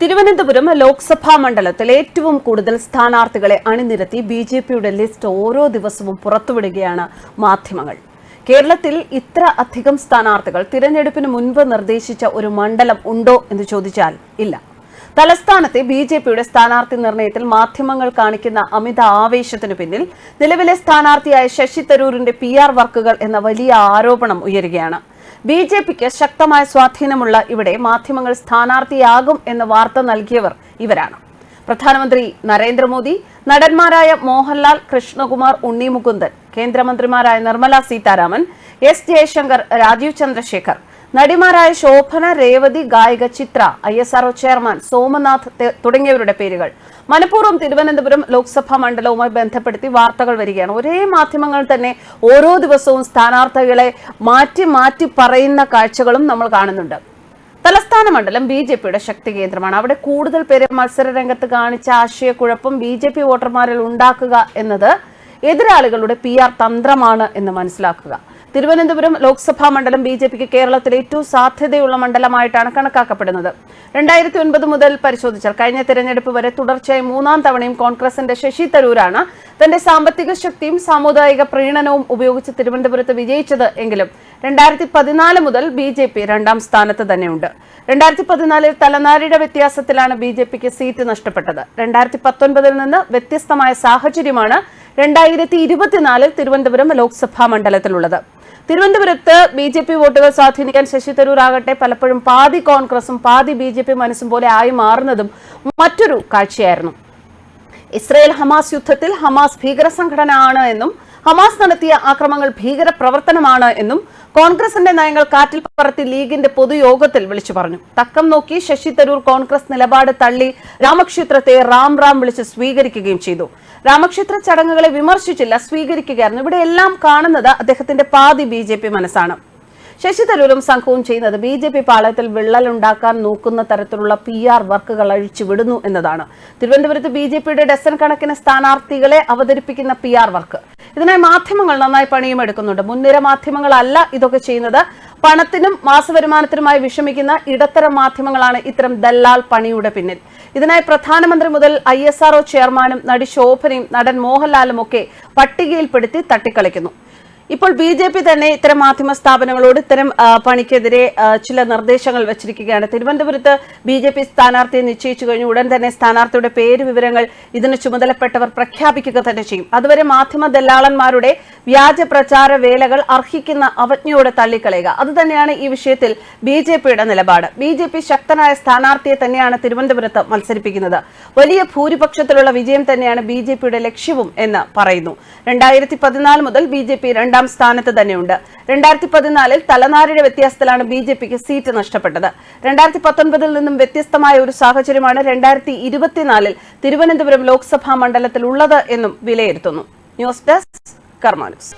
തിരുവനന്തപുരം ലോക്സഭാ മണ്ഡലത്തിൽ ഏറ്റവും കൂടുതൽ സ്ഥാനാർത്ഥികളെ അണിനിരത്തി ബി ജെ പിയുടെ ലിസ്റ്റ് ഓരോ ദിവസവും പുറത്തുവിടുകയാണ് മാധ്യമങ്ങൾ. കേരളത്തിൽ ഇത്ര അധികം സ്ഥാനാർത്ഥികൾ തിരഞ്ഞെടുപ്പിന് മുൻപ് നിർദ്ദേശിച്ച ഒരു മണ്ഡലം ഉണ്ടോ എന്ന് ചോദിച്ചാൽ ഇല്ല. തലസ്ഥാനത്തെ ബി ജെ പിയുടെ സ്ഥാനാർത്ഥി നിർണയത്തിൽ മാധ്യമങ്ങൾ കാണിക്കുന്ന അമിത ആവേശത്തിനു പിന്നിൽ നിലവിലെ സ്ഥാനാർത്ഥിയായ ശശി തരൂരിന്റെ പി ആർ വർക്കുകൾ എന്ന വലിയ ആരോപണം ഉയരുകയാണ്. ബി ജെ പിക്ക് ശക്തമായ സ്വാധീനമുള്ള ഇവിടെ മാധ്യമങ്ങൾ സ്ഥാനാർത്ഥിയാകും എന്ന വാർത്ത നൽകിയവർ ഇവരാണ്. പ്രധാനമന്ത്രി നരേന്ദ്രമോദി നടന്മാരായ മോഹൻലാൽ കൃഷ്ണകുമാർ ഉണ്ണി മുകുന്ദൻ കേന്ദ്രമന്ത്രിമാരായ നിർമ്മല സീതാരാമൻ എസ് ജയശങ്കർ രാജീവ് ചന്ദ്രശേഖർ നടിമാരായ ശോഭന രേവതി ഗായിക Chithra I S RO chairman Somanath തുടങ്ങിയവരുടെ പേരുകൾ. മനഃപൂർവം തിരുവനന്തപുരം ലോക്സഭാ മണ്ഡലവുമായി ബന്ധപ്പെടുത്തി വാർത്തകൾ വരികയാണ്. ഒരേ മാധ്യമങ്ങൾ തന്നെ ഓരോ ദിവസവും സ്ഥാനാർത്ഥികളെ മാറ്റി മാറ്റി പറയുന്ന കാഴ്ചകളും നമ്മൾ കാണുന്നുണ്ട്. തലസ്ഥാന മണ്ഡലം ബി ജെ പിയുടെ ശക്തി കേന്ദ്രമാണ്. അവിടെ കൂടുതൽ പേരെ മത്സര രംഗത്ത് കാണിച്ച ആശയക്കുഴപ്പം ബി ജെ പി വോട്ടർമാരിൽ ഉണ്ടാക്കുക എന്നത് എതിരാളികളുടെ പി ആർ തന്ത്രമാണ് എന്ന് മനസ്സിലാക്കുക. തിരുവനന്തപുരം ലോക്സഭാ മണ്ഡലം ബി ജെ പിക്ക് കേരളത്തിലെ ഏറ്റവും സാധ്യതയുള്ള മണ്ഡലമായിട്ടാണ് കണക്കാക്കപ്പെടുന്നത്. രണ്ടായിരത്തി ഒൻപത് മുതൽ പരിശോധിച്ചാൽ കഴിഞ്ഞ തെരഞ്ഞെടുപ്പ് വരെ തുടർച്ചയായി മൂന്നാം തവണയും കോൺഗ്രസിന്റെ ശശി തരൂരാണ് തന്റെ സാമ്പത്തിക ശക്തിയും സാമുദായിക പ്രീണനവും ഉപയോഗിച്ച് തിരുവനന്തപുരത്ത് വിജയിച്ചത് എങ്കിലും രണ്ടായിരത്തി പതിനാല് മുതൽ ബി ജെ പി രണ്ടാം സ്ഥാനത്ത് തന്നെയുണ്ട്. രണ്ടായിരത്തി പതിനാലിൽ തലനാരിയുടെ വ്യത്യാസത്തിലാണ് ബി ജെ പിക്ക് സീറ്റ് നഷ്ടപ്പെട്ടത്. രണ്ടായിരത്തി പത്തൊൻപതിൽ നിന്ന് വ്യത്യസ്തമായ സാഹചര്യമാണ് രണ്ടായിരത്തി ഇരുപത്തിനാലിൽ തിരുവനന്തപുരം ലോക്സഭാ മണ്ഡലത്തിലുള്ളത്. തിരുവനന്തപുരത്ത് ബി ജെ പി വോട്ടുകൾ സ്വാധീനിക്കാൻ ശശി തരൂർ ആകട്ടെ പലപ്പോഴും പാതി കോൺഗ്രസും പാതി ബി ജെ പി മനസ്സും പോലെ ആയി മാറുന്നതും മറ്റൊരു കാഴ്ചയായിരുന്നു. ഇസ്രയേൽ ഹമാസ് യുദ്ധത്തിൽ ഹമാസ് ഭീകര സംഘടന ആണ് എന്നും ഹമാസ് നടത്തിയ ആക്രമങ്ങൾ ഭീകര പ്രവർത്തനമാണ് എന്നും കോൺഗ്രസിന്റെ നയങ്ങൾ കാറ്റിൽ പറത്തി ലീഗിന്റെ പൊതുയോഗത്തിൽ വിളിച്ചു പറഞ്ഞു. തക്കം നോക്കി ശശി തരൂർ കോൺഗ്രസ് നിലപാട് തള്ളി രാമക്ഷേത്രത്തെ റാം റാം വിളിച്ച് സ്വീകരിക്കുകയും ചെയ്തു. രാമക്ഷേത്ര ചടങ്ങുകളെ വിമർശിച്ചില്ല സ്വീകരിക്കുകയായിരുന്നു. ഇവിടെ എല്ലാം കാണുന്നത് അദ്ദേഹത്തിന്റെ പാതി ബി ജെ പി മനസ്സാണ്. ശശി തരൂരും സംഘവും ചെയ്യുന്നത് ബി ജെ പി പാളയത്തിൽ വിള്ളലുണ്ടാക്കാൻ നോക്കുന്ന തരത്തിലുള്ള പി ആർ വർക്കുകൾ അഴിച്ചുവിടുന്നു എന്നതാണ്. തിരുവനന്തപുരത്ത് ബി ജെ പിയുടെ ഡസൻ കണക്കിന് സ്ഥാനാർത്ഥികളെ അവതരിപ്പിക്കുന്ന പി ആർ വർക്ക്. ഇതിനായി മാധ്യമങ്ങൾ നന്നായി പണിയും എടുക്കുന്നുണ്ട്. മുൻനിര മാധ്യമങ്ങളല്ല ഇതൊക്കെ ചെയ്യുന്നത്. പണത്തിനും മാസവരുമാനത്തിനുമായി വിഷമിക്കുന്ന ഇടത്തരം മാധ്യമങ്ങളാണ് ഇത്തരം ദല്ലാൽ പണിയുടെ പിന്നിൽ. ഇതിനായി പ്രധാനമന്ത്രി മുതൽ ഐ ചെയർമാനും നടി ശോഭനയും നടൻ മോഹൻലാലും ഒക്കെ പട്ടികയിൽപ്പെടുത്തി തട്ടിക്കളിക്കുന്നു ഇപ്പോൾ ബി ജെ പി തന്നെ ഇത്തരം മാധ്യമ സ്ഥാപനങ്ങളോട് ഇത്തരം പണിക്കെതിരെ ചില നിർദ്ദേശങ്ങൾ വെച്ചിരിക്കുകയാണ്. തിരുവനന്തപുരത്ത് ബി ജെ പി സ്ഥാനാർത്ഥിയെ നിശ്ചയിച്ചു കഴിഞ്ഞു. ഉടൻ തന്നെ സ്ഥാനാർത്ഥിയുടെ പേര് വിവരങ്ങൾ ഇതിന് ചുമതലപ്പെട്ടവർ പ്രഖ്യാപിക്കുക തന്നെ ചെയ്യും. അതുവരെ മാധ്യമ ദല്ലാളന്മാരുടെ വ്യാജ പ്രചാര വേലകൾ അർഹിക്കുന്ന അവജ്ഞയോടെ തള്ളിക്കളയുക. അതുതന്നെയാണ് ഈ വിഷയത്തിൽ ബി ജെ പിയുടെ നിലപാട്. ബി ജെ പി ശക്തനായ സ്ഥാനാർത്ഥിയെ തന്നെയാണ് തിരുവനന്തപുരത്ത് മത്സരിപ്പിക്കുന്നത്. വലിയ ഭൂരിപക്ഷത്തിലുള്ള വിജയം തന്നെയാണ് ബി ജെ പിയുടെ ലക്ഷ്യവും എന്ന് പറയുന്നു. രണ്ടായിരത്തി പതിനാല് മുതൽ ബി ജെ പി രണ്ടാം സ്ഥാനത്ത് തന്നെയുണ്ട്. രണ്ടായിരത്തി പതിനാലിൽ തലനാരിഴ വ്യത്യാസത്തിലാണ് ബി ജെ പിക്ക് സീറ്റ് നഷ്ടപ്പെട്ടത്. രണ്ടായിരത്തി പത്തൊൻപതിൽ നിന്നും വ്യത്യസ്തമായ ഒരു സാഹചര്യമാണ് രണ്ടായിരത്തി ഇരുപത്തിനാലിൽ തിരുവനന്തപുരം ലോക്സഭാ മണ്ഡലത്തിൽ ഉള്ളത് എന്നും വിലയിരുത്തുന്നു. News desk കർമാനുസ്